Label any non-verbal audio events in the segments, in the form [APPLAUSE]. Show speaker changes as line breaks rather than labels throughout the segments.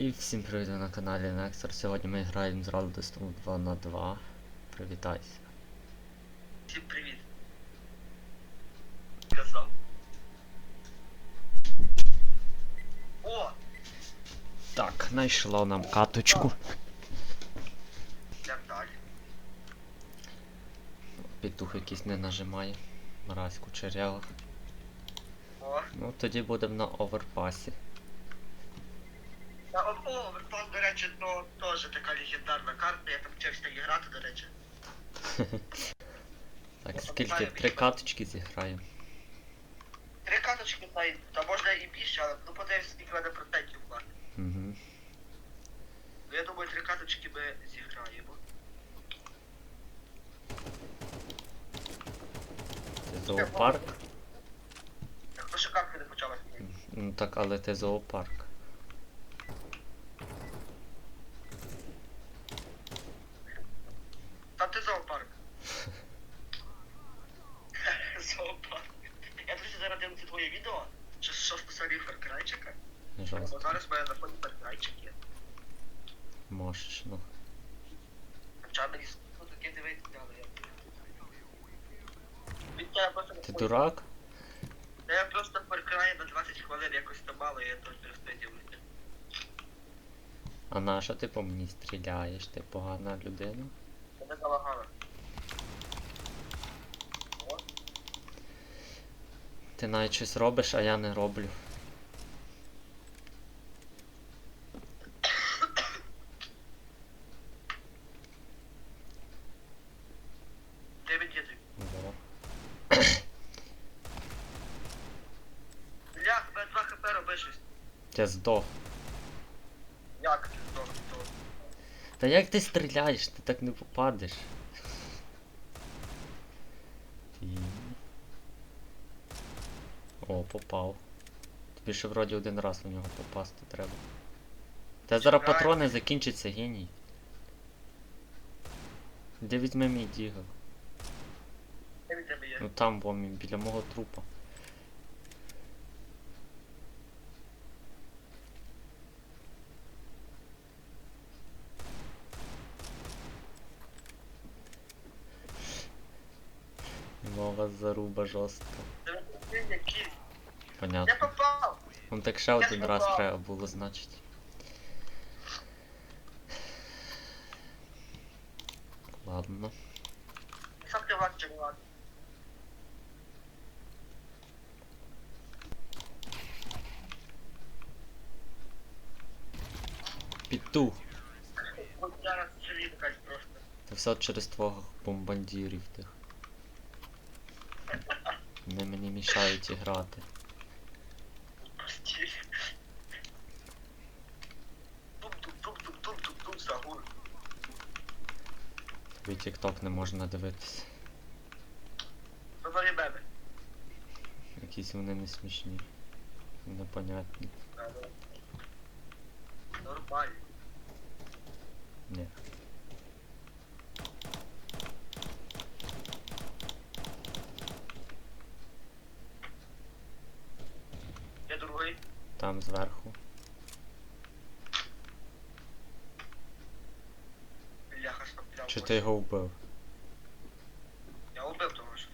І всім привіт на каналі Nextor. Сьогодні ми граємо з Ралдостом 2 на 2. Привітайся.
Всім привіт. Казав. О!
Так, знайшло нам каточку.
Йдемо далі.
Петух якийсь не нажимає. Мразь кучерява.
О!
Ну тоді будемо на оверпасі.
О, о, до речі, то теж така легендарна карта, я там вчився її грати, до речі. [LAUGHS]
Так, скільки три каточки зіграємо.
Три карточки та, та можна і більше, але ну подивимось, скільки в мене процентів хватить.
Угу.
Ну я думаю, три карточки ми зіграємо.
Це зоопарк.
Так, то картки не почалась.
Ну так, але це зоопарк.
Там ти зоопарк. Зоопарк. Я друзі зараз дивлюся твоє відео, що шосту серію Фаркрайчика. Бо
Жорстко.
зараз в мене на фоні Фаркрайчик є.
Мощно.
Хоча мені ну, таке дивитися, але я. Він тебе просто
Ти дурак?
Та я просто перекраю на 20 хвилин якось там мало, я теж не встиг.
А на що ти по мені стріляєш? Ти погана людина?
Мене залагало. О,
Ти навіть щось робиш, а я не роблю.
де він є ти?
Во.
Лях, в мене 2 хп роби щось.
Я здох.
Як ти здох?
Та як ти стріляєш? Ти так не попадеш. О, попав. Тобі ще вроді один раз у нього попасти треба. Та зараз патрони закінчаться, геній. Де візьми мій дігл? Ну там, во, біля мого трупа. Мова заруба жорстка.
Який? Я
Понятно.
попав!
Ну так ще один раз треба було, значить. Ладно.
Сам ти просто.
Це все через твого бомбандірів тих. Вони мені мішають грати. Тобі тік-ток не можна дивитися.
Говори бебе.
Якісь вони не смішні. Непонятні.
Нормально.
Ні.
Я другий.
Там зверху.
Бляха стопляв.
Чи ти його вбив?
Я убив того, що.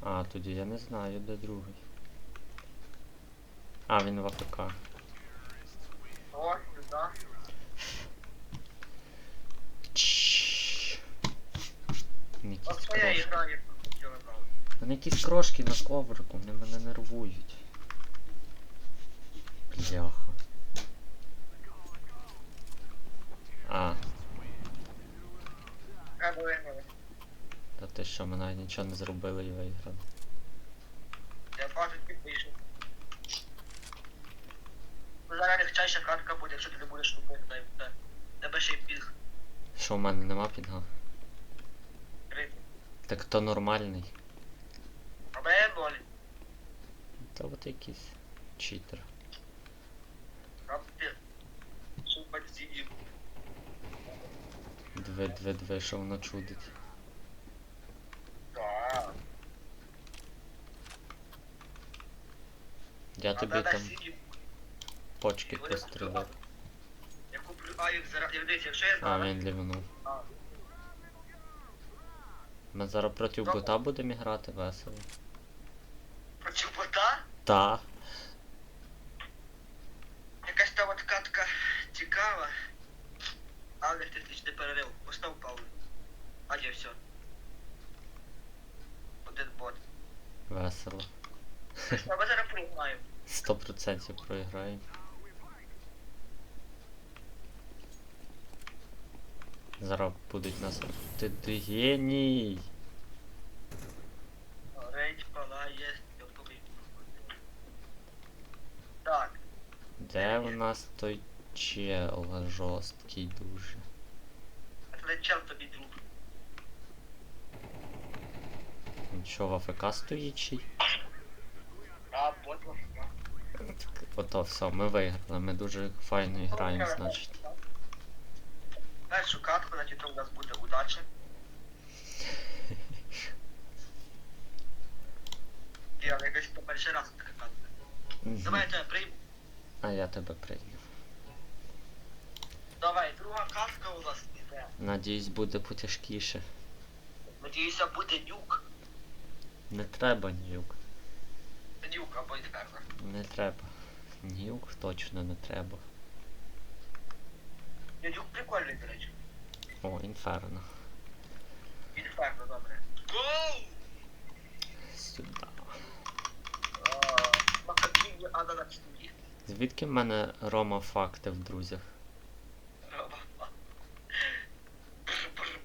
А, тоді я не знаю, де другий. А, він в АФК.
О.
Чш. Вони
От
якісь
твоя
крошки.
ігра, як хотіли брали.
Вони якісь крошки на коврику, вони мене нервують. Бляха. А,
Треба вигнали.
та ти що, ми навіть нічого не зробили і виграли.
Я бачу, ти вийшов. Ну, Зараз легчайша картка буде, якщо ти не будеш тупити, дай буде. Тебе ще й пінг.
Що в мене нема підга?
Ритм.
Так то нормальний.
А мене ноль.
Та от якийсь читер.
Там ти. Супер з'їв.
Две, две, две, що воно чудить.
Так.
Я тобі там почки пострілив.
лайв зараз. Дивіться, якщо я
А, він лівнув. Ми зараз проти бота будемо грати весело.
Проти бота?
Та.
Якась там от катка цікава. Але тисячний перерив. Постав паузу. А є все. Один бот.
Весело.
А ми зараз пригнаємо.
100% проіграємо. Зараз будуть нас. Ти, ти геній!
Рейдж палає. Так.
Де у нас той чел жорсткий дуже?
А чел тобі
Він що, в АФК стоїть?
А, бот
Ото все, ми виграли, ми дуже файно граємо, значить.
Першу катку, значить, то у нас буде удача. Я [LAUGHS] якось по перший раз така катка. Давай я тебе прийму.
А я тебе прийняв.
Давай, друга катка у нас іде.
Надіюсь, буде потяжкіше.
Надіюся, буде нюк.
Не треба нюк.
Нюк або інферно.
Не треба. Нюк точно не треба.
Нюк прикольний, до речі.
О, інферно.
Інферно, добре. Гоу!
Сюди.
Макабіні ананасні.
Звідки в мене Рома факти в друзях?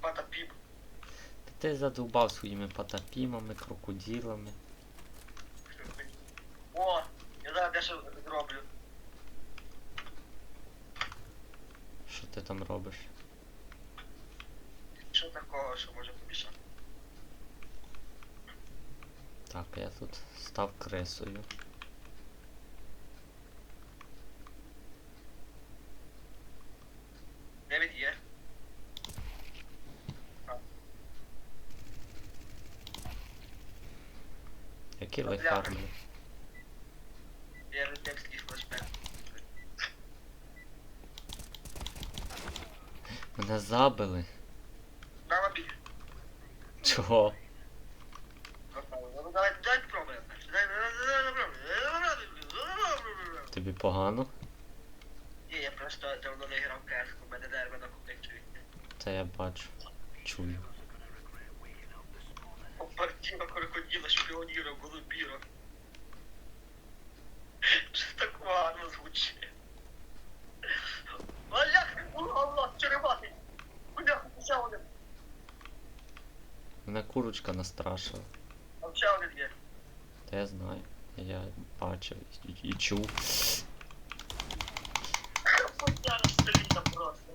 Патапіп.
Та ти задовбав своїми патапімами, крокодилами.
О, я зараз дещо зроблю.
Що ти там робиш?
Що такого, що може помішати?
Так, я тут став крисою.
Де він є?
Які
Та
ви
бляха.
фармили?
Я ретекстський флешбек.
Мене забили. Чого? Тобі погано?
Ні, я просто давно не грав кешку, мене у мене купить накопичують.
Це я бачу. Чую. Мене курочка настрашила.
Там ще один є.
Та я знаю. Я бачив і, і чув.
Просто.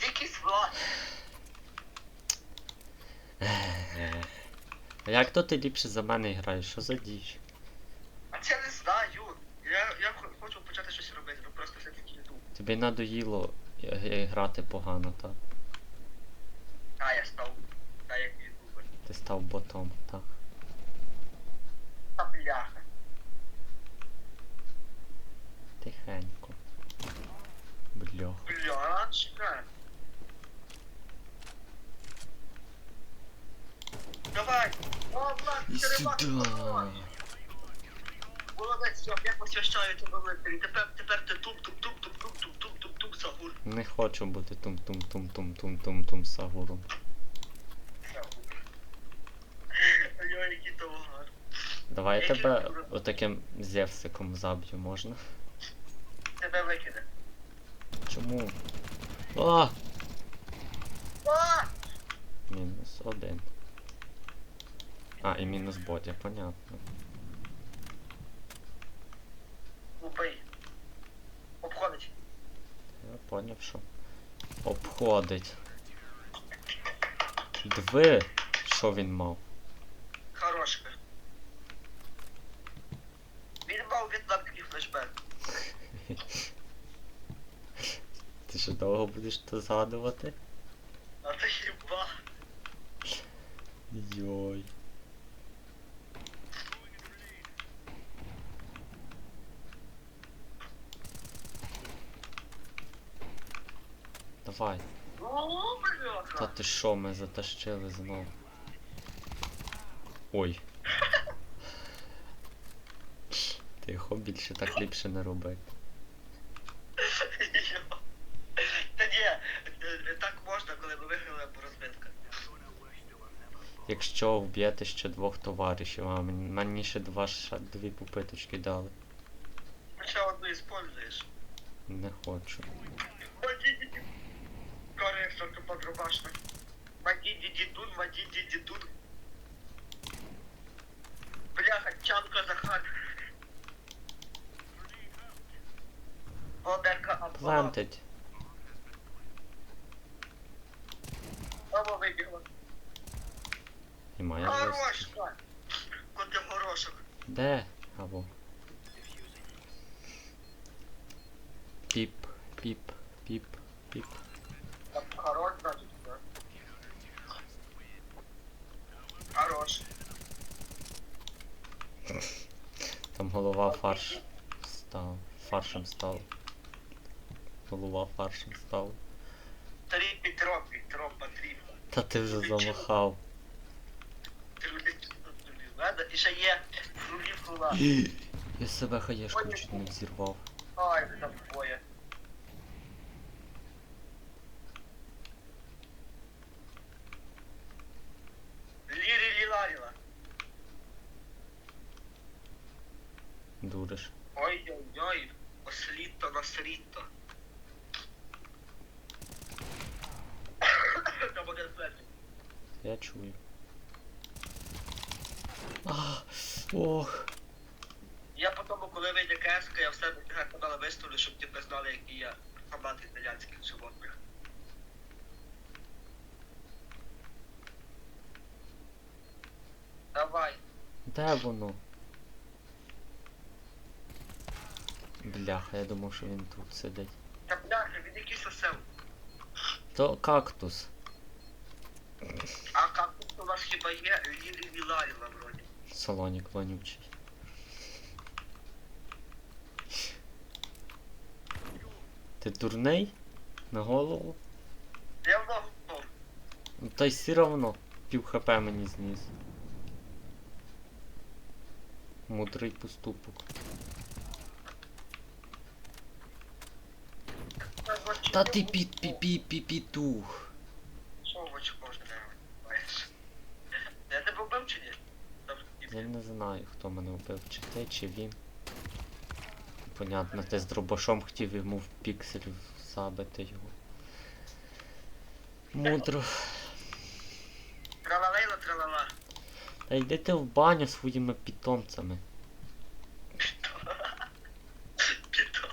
Дикий сват.
А як то ти ліпше за мене граєш? Що за діч?
А це не знаю. Я, я хо- хочу почати щось робити, ну просто все-таки йду.
Тобі надоїло е, е, грати погано, так?
А, я став. Та як ютубер.
Ти став ботом, так?
Та бляха.
Тихенько.
Бля, чекай. Давай! О, Влад,
І
черепахи,
сюди.
Молодець, все, я посвящаю тебе лицарі. Тепер, тепер ти туп-туп-туп-туп-туп-туп-туп-туп сагур.
Не хочу бути тум-тум-тум-тум-тум-тум-тум сагуром.
Ой, який то вагар.
Давай я тебе отаким зевсиком заб'ю, можна?
Тебе викине.
Чому? А!
А!
Мінус один. А, і мінус бодя, понятно.
Убий. Обходить.
Я поняв, що обходить. Диви, що він мав. довго будеш то згадувати.
А ти хіба?
Йой. Давай. Та ти шо, ми затащили знову. Ой. [LAUGHS] Тихо, більше так ліпше не
робити.
Якщо вб'єте ще двох товаришів, а мені, ще два ша- дві попиточки дали.
Хоча одну используєш.
Не хочу.
Коректор, ти подрубашна. Мадіді дідун, мадіді дідун. Бляха, чанка Захар. Абба.
Плантить. Голова фарш став. Фаршем став. Голова фаршем став.
Три Петро, Петро потрібно.
Та ти вже замахав.
Ладно, і ще є рулів фрула. [GASPS]
Я себе хаєшку чуть не взірвав.
Ай, там двоє.
Я чую. А, ох.
Я по тому, коли вийде кеска, я в себе канал виставлю, щоб типи знали, які я фанат італійських животних. Давай.
Де воно? Бляха, я думав, що він тут сидить.
Та бляха, він якийсь осел.
То кактус.
А як тут у вас хіба є Лірі Віларіла вроді?
Салонік вонючий. Ти дурний? На голову?
Я в впав.
Ну та й все равно пів хп мені зніс. Мудрий поступок. Та ти пі пі пі пі пітух.
Що в очі можна маєш? Я тебе вбив чи ні? Там,
Я не знаю, хто мене вбив, чи ти, чи він. Понятно, ти з дробашом хотів йому в піксель забити його. Мудро.
Тралалейла, тралала.
Та йди ти в баню своїми питомцями.
Питон.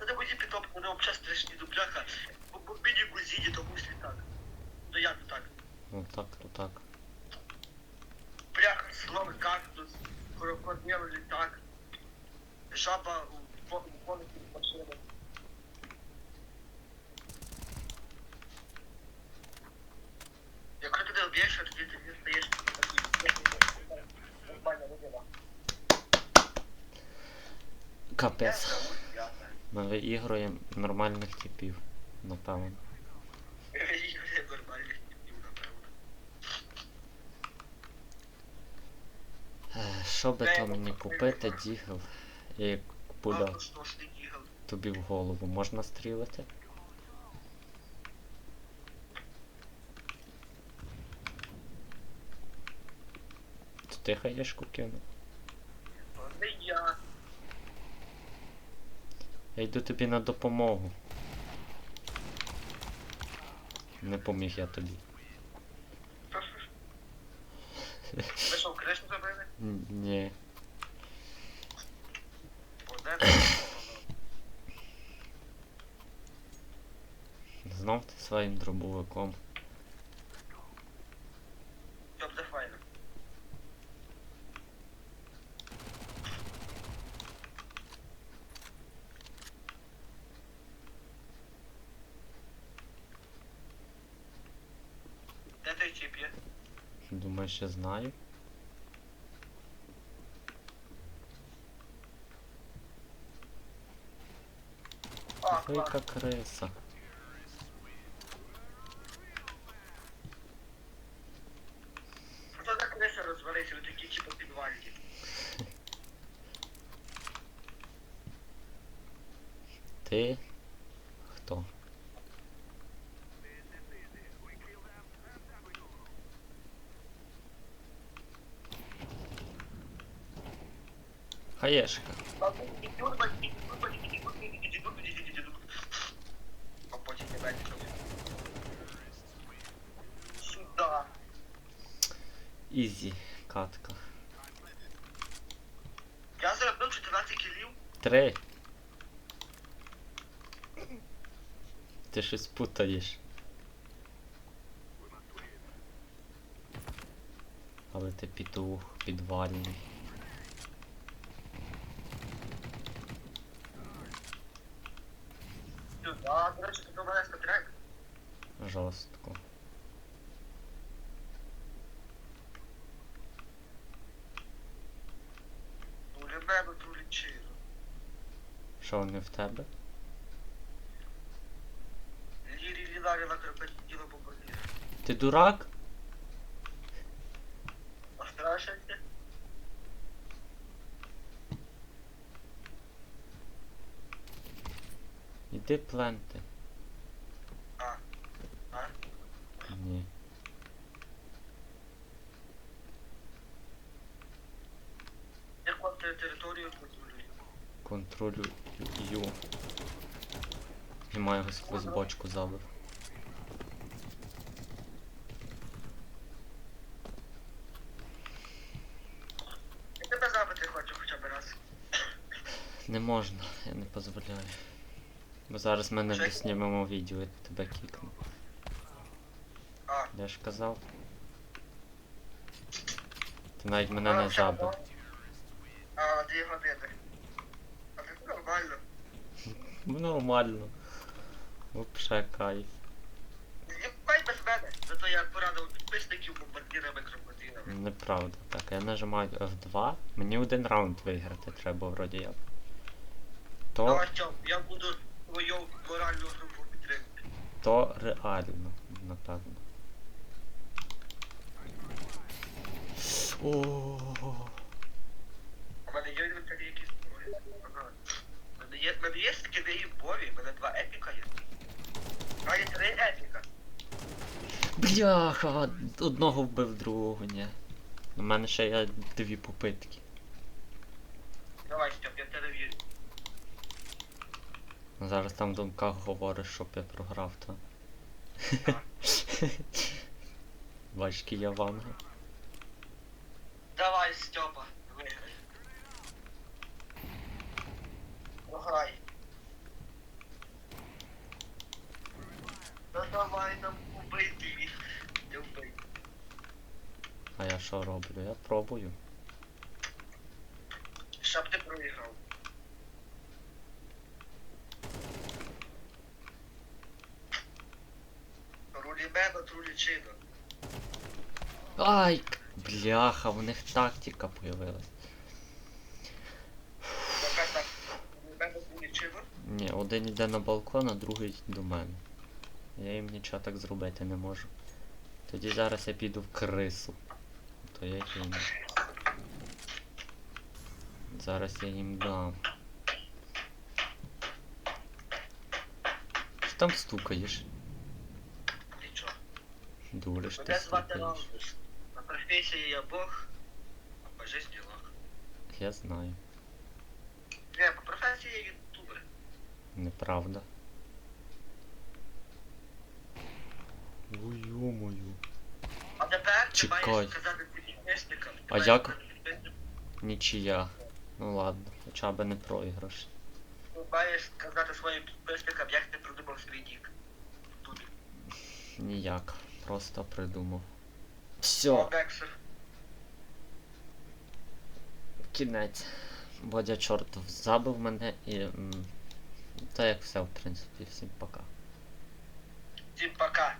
А це буде питон, вони взагалі страшні до бляха. Бо бо мені гузіні, то муслі так. То як то так?
Ну так, то так.
Бляха, слово кактус, крокодил літак. Жаба у фо- у фоні машини. Якщо ти не вб'єш, тоді ти не стаєш.
Капець. Ми виігруємо нормальних типів, напевно.
Нормальних типів, напевно.
Що би то мені купити, дігл?
Ти дігав?
тобі в голову можна стрілити? Ти хаєшку кинув?
Не я.
Я йду тобі на допомогу. Не поміг я тобі.
Ви що, в кришу забили?
Ні. [COUGHS] Знов ти своїм дробовиком.
Щоб за файно. Де той чіп є?
Думаєш, ще знаю? Фейка криса.
Хто так криса розвалився, ви такі типу підвальні.
Ти? Хто? Хаєшка.
А потім тебе нічого. Сюда.
Ізі, катка.
Я заробив 14 кілів.
Три. Ти щось путаєш. Але ти петух підвальний.
Сюда. До речі, тут у мене скотрек.
Жорстко.
У тебе ту лічину.
Що не в тебе? Ти дурак?
А страшиться?
Іди пленти.
А. А?
Ні.
Як вам те- територію контролює?
Контролюю. І маю його сквозь бочку забив.
Я тебе забити хочу хоча б раз.
Не можна, я не дозволяю. Бо зараз ми не знімемо відео, я тебе кікну. Я ж казав. Ти навіть мене не забив.
А, дві години. А це нормально.
Ну, Нормально. Вообще кайф.
Знімай без мене. Зато я порадив підписників бомбардірами крокодилами.
Неправда. Так, я нажимаю F2. Мені один раунд виграти треба вроді як.
Ну
То,
а що, я буду твою моральну групу підтримувати.
то реально, напевно. О,
У мене є інвентарі якісь зброї. Ага. У мене є, мене є скини і бові, в мене два епіка є. А є три епіка.
Бляха, одного вбив другого, ні. У мене ще є дві попитки.
Давай, Степ, я тебе вірю.
Зараз там в думках говориш, щоб я програв, то. Бачки [LAUGHS] я ванга.
Давай, Степа, виграй. Програй. Ну давай нам убити їх. Не вбий.
А я що роблю? Я пробую.
Щоб ти проіграв. Рулімено, трулічино.
Ай! Бляха, в них тактика появилась. Ні, один йде на балкон, а другий до мене. Я їм нічого так зробити не можу. Тоді зараз я піду в крису. То я їм. Зараз я їм дам. Що там стукаєш?
Нічого.
Дуриш ти
Мене звати
стукаєш.
На професії я Бог, а по житті лох.
Я знаю.
Не, по професії я ютубер.
Неправда. Ой, ё-моё.
А тепер ти
Чекай.
маєш сказати підписникам. ти
А
маєш
як?
сказати підписникам,
Нічия. Ну ладно, хоча б не проіграш.
Ти маєш сказати своїм підписникам, як ти придумав свій. Тут.
Ніяк. Просто придумав. Все, кінець. Бодя чорт забив мене і. Та як все, в принципі, всім пока.
Всім пока.